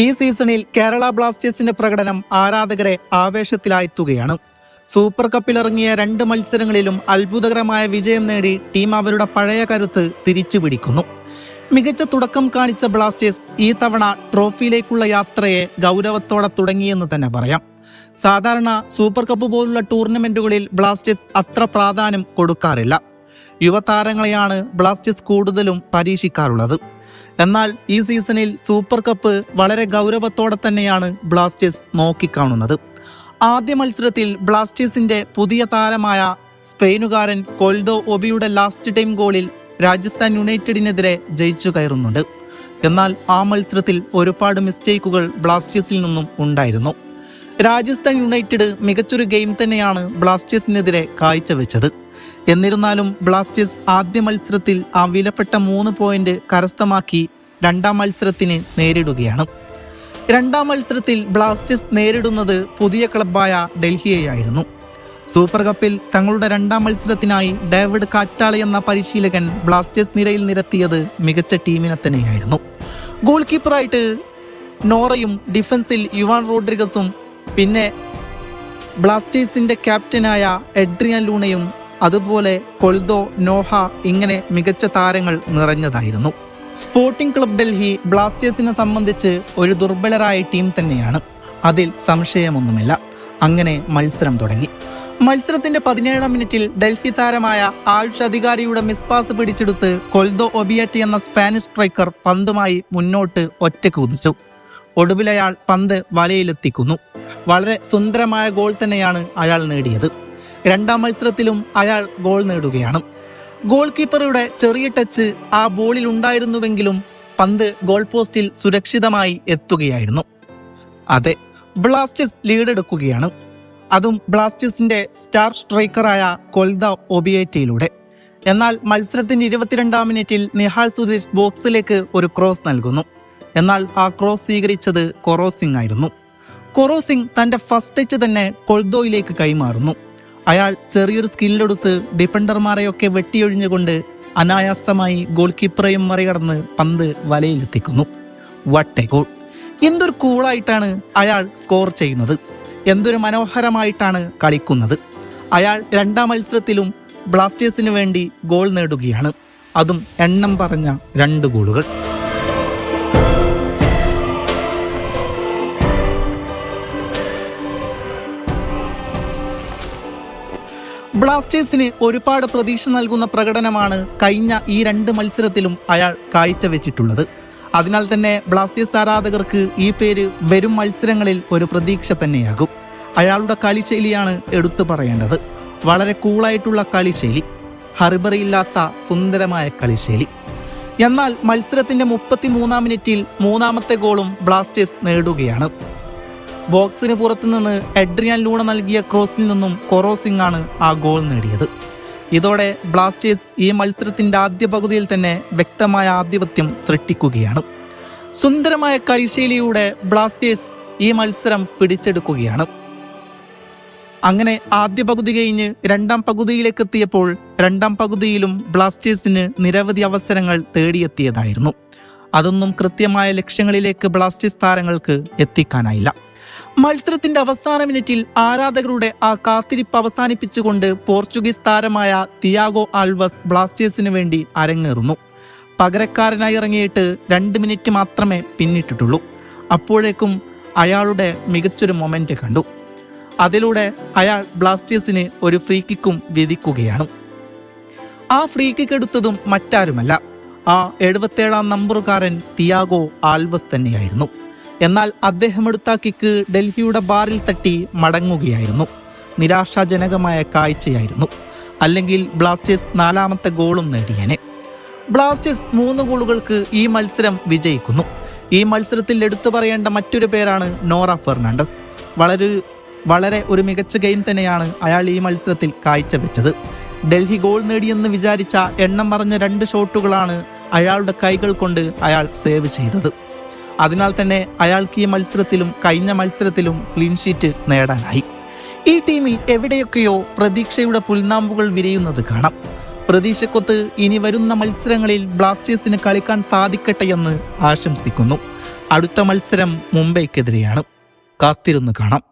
ഈ സീസണിൽ കേരള ബ്ലാസ്റ്റേഴ്സിന്റെ പ്രകടനം ആരാധകരെ ആവേശത്തിലായെത്തുകയാണ് സൂപ്പർ കപ്പിൽ കപ്പിലിറങ്ങിയ രണ്ട് മത്സരങ്ങളിലും അത്ഭുതകരമായ വിജയം നേടി ടീം അവരുടെ പഴയ കരുത്ത് തിരിച്ചു പിടിക്കുന്നു മികച്ച തുടക്കം കാണിച്ച ബ്ലാസ്റ്റേഴ്സ് ഈ തവണ ട്രോഫിയിലേക്കുള്ള യാത്രയെ ഗൗരവത്തോടെ തുടങ്ങിയെന്ന് തന്നെ പറയാം. സാധാരണ സൂപ്പർ കപ്പ് പോലുള്ള ടൂർണമെന്റുകളിൽ ബ്ലാസ്റ്റേഴ്സ് അത്ര പ്രാധാന്യം കൊടുക്കാറില്ല. യുവതാരങ്ങളെയാണ് ബ്ലാസ്റ്റേഴ്സ് കൂടുതലും പരീക്ഷിക്കാറുള്ളത്. എന്നാൽ ഈ സീസണിൽ സൂപ്പർ കപ്പ് വളരെ ഗൗരവത്തോടെ തന്നെയാണ് ബ്ലാസ്റ്റേഴ്സ് നോക്കിക്കാണുന്നത്. ആദ്യ മത്സരത്തിൽ ബ്ലാസ്റ്റേഴ്സിന്റെ പുതിയ താരമായ സ്പെയിനുകാരൻ കൊൽദോ ഒബിയുടെ ലാസ്റ്റ് ടൈം ഗോളിൽ രാജസ്ഥാൻ യുണൈറ്റഡിനെതിരെ ജയിച്ചു കയറുന്നുണ്ട്. എന്നാൽ ആ മത്സരത്തിൽ ഒരുപാട് മിസ്റ്റേക്കുകൾ ബ്ലാസ്റ്റേഴ്സിൽ നിന്നും ഉണ്ടായിരുന്നു. രാജസ്ഥാൻ യുണൈറ്റഡ് മികച്ചൊരു ഗെയിം തന്നെയാണ് ബ്ലാസ്റ്റേഴ്സിനെതിരെ കാഴ്ചവെച്ചത്. എന്നിരുന്നാലും ബ്ലാസ്റ്റേഴ്സ് ആദ്യ മത്സരത്തിൽ ആ വിലപ്പെട്ട മൂന്ന് പോയിന്റ് കരസ്ഥമാക്കി രണ്ടാം മത്സരത്തിന് നേരിടുകയാണ്. രണ്ടാം മത്സരത്തിൽ ബ്ലാസ്റ്റേഴ്സ് നേരിടുന്നത് പുതിയ ക്ലബായ ഡൽഹിയെയായിരുന്നു. സൂപ്പർ കപ്പിൽ തങ്ങളുടെ രണ്ടാം മത്സരത്തിനായി ഡേവിഡ് കാറ്റാളി എന്ന പരിശീലകൻ ബ്ലാസ്റ്റേഴ്സ് നിരയിൽ നിരത്തിയത് മികച്ച ടീമിനെ തന്നെയായിരുന്നു. ഗോൾ കീപ്പറായിട്ട് നോറയും ഡിഫൻസിൽ യുവാൻ റോഡ്രിഗസും പിന്നെ ബ്ലാസ്റ്റേഴ്സിന്റെ ക്യാപ്റ്റനായ എഡ്രിയൻ ലൂണയും അതുപോലെ കൊൽദോ നോഹ ഇങ്ങനെ മികച്ച താരങ്ങൾ നിറഞ്ഞതായിരുന്നു. സ്പോർട്ടിംഗ് ക്ലബ് ഡൽഹി ബ്ലാസ്റ്റേഴ്സിനെ സംബന്ധിച്ച് ഒരു ദുർബലരായ ടീം തന്നെയാണ്. അതിൽ സംശയമൊന്നുമില്ല. അങ്ങനെ മത്സരം തുടങ്ങി. മത്സരത്തിന്റെ പതിനേഴാം മിനിറ്റിൽ ഡൽഹി താരമായ ആയുഷ് അധികാരിയുടെ മിസ്പാസ് പിടിച്ചെടുത്ത് കൊൽദോ ഒബിയറ്റി എന്ന സ്പാനിഷ് സ്ട്രൈക്കർ പന്തുമായി മുന്നോട്ട് ഒറ്റയ്ക്ക് കുതിച്ചു. ഒടുവിലയാൾ പന്ത് വലയിലെത്തിക്കുന്നു. വളരെ സുന്ദരമായ ഗോൾ തന്നെയാണ് അയാൾ നേടിയത്. രണ്ടാം മത്സരത്തിലും അയാൾ ഗോൾ നേടുകയാണ്. ഗോൾ കീപ്പറുടെ ചെറിയ ടച്ച് ആ ബോളിൽ ഉണ്ടായിരുന്നുവെങ്കിലും പന്ത് ഗോൾ പോസ്റ്റിൽ സുരക്ഷിതമായി എത്തുകയായിരുന്നു. അതെ ബ്ലാസ്റ്റേഴ്സ് ലീഡെടുക്കുകയാണ്. അതും ബ്ലാസ്റ്റേഴ്സിന്റെ സ്റ്റാർ സ്ട്രൈക്കറായ കൊൽദ ഒബിയേറ്റയിലൂടെ. എന്നാൽ മത്സരത്തിന്റെ ഇരുപത്തിരണ്ടാം മിനിറ്റിൽ നിഹാൽ സുരേഷ് ബോക്സിലേക്ക് ഒരു ക്രോസ് നൽകുന്നു. എന്നാൽ ആ ക്രോസ് സ്വീകരിച്ചത് കൊറോസിംഗ് ആയിരുന്നു. കൊറോസിംഗ് തന്റെ ഫസ്റ്റ് ടച്ച് തന്നെ കൊൽദോയിലേക്ക് കൈമാറുന്നു. അയാൾ ചെറിയൊരു സ്കില്ലെടുത്ത് ഡിഫൻഡർമാരെയൊക്കെ വെട്ടിയൊഴിഞ്ഞുകൊണ്ട് അനായാസമായി ഗോൾ കീപ്പറെയും മറികടന്ന് പന്ത് വലയിലെത്തിക്കുന്നു. വട്ടെ ഗോൾ എന്തൊരു കൂളായിട്ടാണ് അയാൾ സ്കോർ ചെയ്യുന്നത്. എന്തൊരു മനോഹരമായിട്ടാണ് കളിക്കുന്നത്. അയാൾ രണ്ടാം മത്സരത്തിലും ബ്ലാസ്റ്റേഴ്സിന് വേണ്ടി ഗോൾ നേടുകയാണ്. അതും എണ്ണം പറഞ്ഞ രണ്ട് ഗോളുകൾ ബ്ലാസ്റ്റേഴ്സിന് ഒരുപാട് പ്രതീക്ഷ നൽകുന്ന പ്രകടനമാണ് കഴിഞ്ഞ ഈ രണ്ട് മത്സരത്തിലും അയാൾ കാഴ്ചവെച്ചിട്ടുള്ളത്. അതിനാൽ തന്നെ ബ്ലാസ്റ്റേഴ്സ് ആരാധകർക്ക് ഈ പേര് വരും മത്സരങ്ങളിൽ ഒരു പ്രതീക്ഷ തന്നെയാകും. അയാളുടെ കളിശൈലിയാണ് എടുത്തു പറയേണ്ടത്. വളരെ കൂളായിട്ടുള്ള കളിശൈലി ഹറിബറിയില്ലാത്ത സുന്ദരമായ കളിശൈലി. എന്നാൽ മത്സരത്തിന്റെ മുപ്പത്തി മൂന്നാം മിനിറ്റിൽ മൂന്നാമത്തെ ഗോളും ബ്ലാസ്റ്റേഴ്സ് നേടുകയാണ്. ബോക്സിന് പുറത്തുനിന്ന് എഡ്രിയാൻ ലൂണ നൽകിയ ക്രോസിൽ നിന്നും കൊറോസിംഗ് ആണ് ആ ഗോൾ നേടിയത്. ഇതോടെ ബ്ലാസ്റ്റേഴ്സ് ഈ മത്സരത്തിന്റെ ആദ്യ പകുതിയിൽ തന്നെ വ്യക്തമായ ആധിപത്യം സൃഷ്ടിക്കുകയാണ്. സുന്ദരമായ കളിശൈലിയുടെ ബ്ലാസ്റ്റേഴ്സ് ഈ മത്സരം പിടിച്ചെടുക്കുകയാണ്. അങ്ങനെ ആദ്യ പകുതി കഴിഞ്ഞ് രണ്ടാം പകുതിയിലേക്ക് എത്തിയപ്പോൾ രണ്ടാം പകുതിയിലും ബ്ലാസ്റ്റേഴ്സിന് നിരവധി അവസരങ്ങൾ തേടിയെത്തിയതായിരുന്നു. അതൊന്നും കൃത്യമായ ലക്ഷ്യങ്ങളിലേക്ക് ബ്ലാസ്റ്റേഴ്സ് താരങ്ങൾക്ക് എത്തിക്കാനായില്ല. മത്സരത്തിന്റെ അവസാന മിനിറ്റിൽ ആരാധകരുടെ ആ കാത്തിരിപ്പ് അവസാനിപ്പിച്ചുകൊണ്ട് പോർച്ചുഗീസ് താരമായ തിയാഗോ ആൽവസ് ബ്ലാസ്റ്റേഴ്സിന് വേണ്ടി അരങ്ങേറുന്നു. പകരക്കാരനായി ഇറങ്ങിയിട്ട് രണ്ട് മിനിറ്റ് മാത്രമേ പിന്നിട്ടിട്ടുള്ളൂ. അപ്പോഴേക്കും അയാളുടെ മികച്ചൊരു മൊമെന്റ് കണ്ടു. അതിലൂടെ അയാൾ ബ്ലാസ്റ്റേഴ്സിന് ഒരു ഫ്രീ കിക്കും വിധിക്കുകയാണ്. ആ ഫ്രീ കിക്ക് എടുത്തതും മറ്റാരുമല്ല. ആ എഴുപത്തേഴാം നമ്പറുകാരൻ തിയാഗോ ആൽവസ് തന്നെയായിരുന്നു. എന്നാൽ അദ്ദേഹം എടുത്ത കിക്ക് ഡൽഹിയുടെ ബാറിൽ തട്ടി മടങ്ങുകയായിരുന്നു. നിരാശാജനകമായ കാഴ്ചയായിരുന്നു. അല്ലെങ്കിൽ ബ്ലാസ്റ്റേഴ്സ് നാലാമത്തെ ഗോളും നേടിയേനെ. ബ്ലാസ്റ്റേഴ്സ് മൂന്ന് ഗോളുകൾക്ക് ഈ മത്സരം വിജയിക്കുന്നു. ഈ മത്സരത്തിൽ എടുത്തു പറയേണ്ട മറ്റൊരു പേരാണ് നോറ ഫെർണാണ്ടസ്. വളരെ വളരെ ഒരു മികച്ച ഗെയിം തന്നെയാണ് അയാൾ ഈ മത്സരത്തിൽ കാഴ്ചവെച്ചത്. ഡൽഹി ഗോൾ നേടിയെന്ന് വിചാരിച്ച എണ്ണം പറഞ്ഞ രണ്ട് ഷോട്ടുകളാണ് അയാളുടെ കൈകൾ കൊണ്ട് അയാൾ സേവ് ചെയ്തത്. അതിനാൽ തന്നെ അയാൾക്ക് ഈ മത്സരത്തിലും കഴിഞ്ഞ മത്സരത്തിലും ക്ലീൻ ഷീറ്റ് നേടാനായി. ഈ ടീമിൽ എവിടെയൊക്കെയോ പ്രതീക്ഷയുടെ പുൽനാമ്പുകൾ വിരിയുന്നത് കാണാം. പ്രതീക്ഷക്കൊത്ത് ഇനി വരുന്ന മത്സരങ്ങളിൽ ബ്ലാസ്റ്റേഴ്സിന് കളിക്കാൻ സാധിക്കട്ടെ എന്ന് ആശംസിക്കുന്നു. അടുത്ത മത്സരം മുംബൈക്കെതിരെയാണ്. കാത്തിരുന്ന് കാണാം.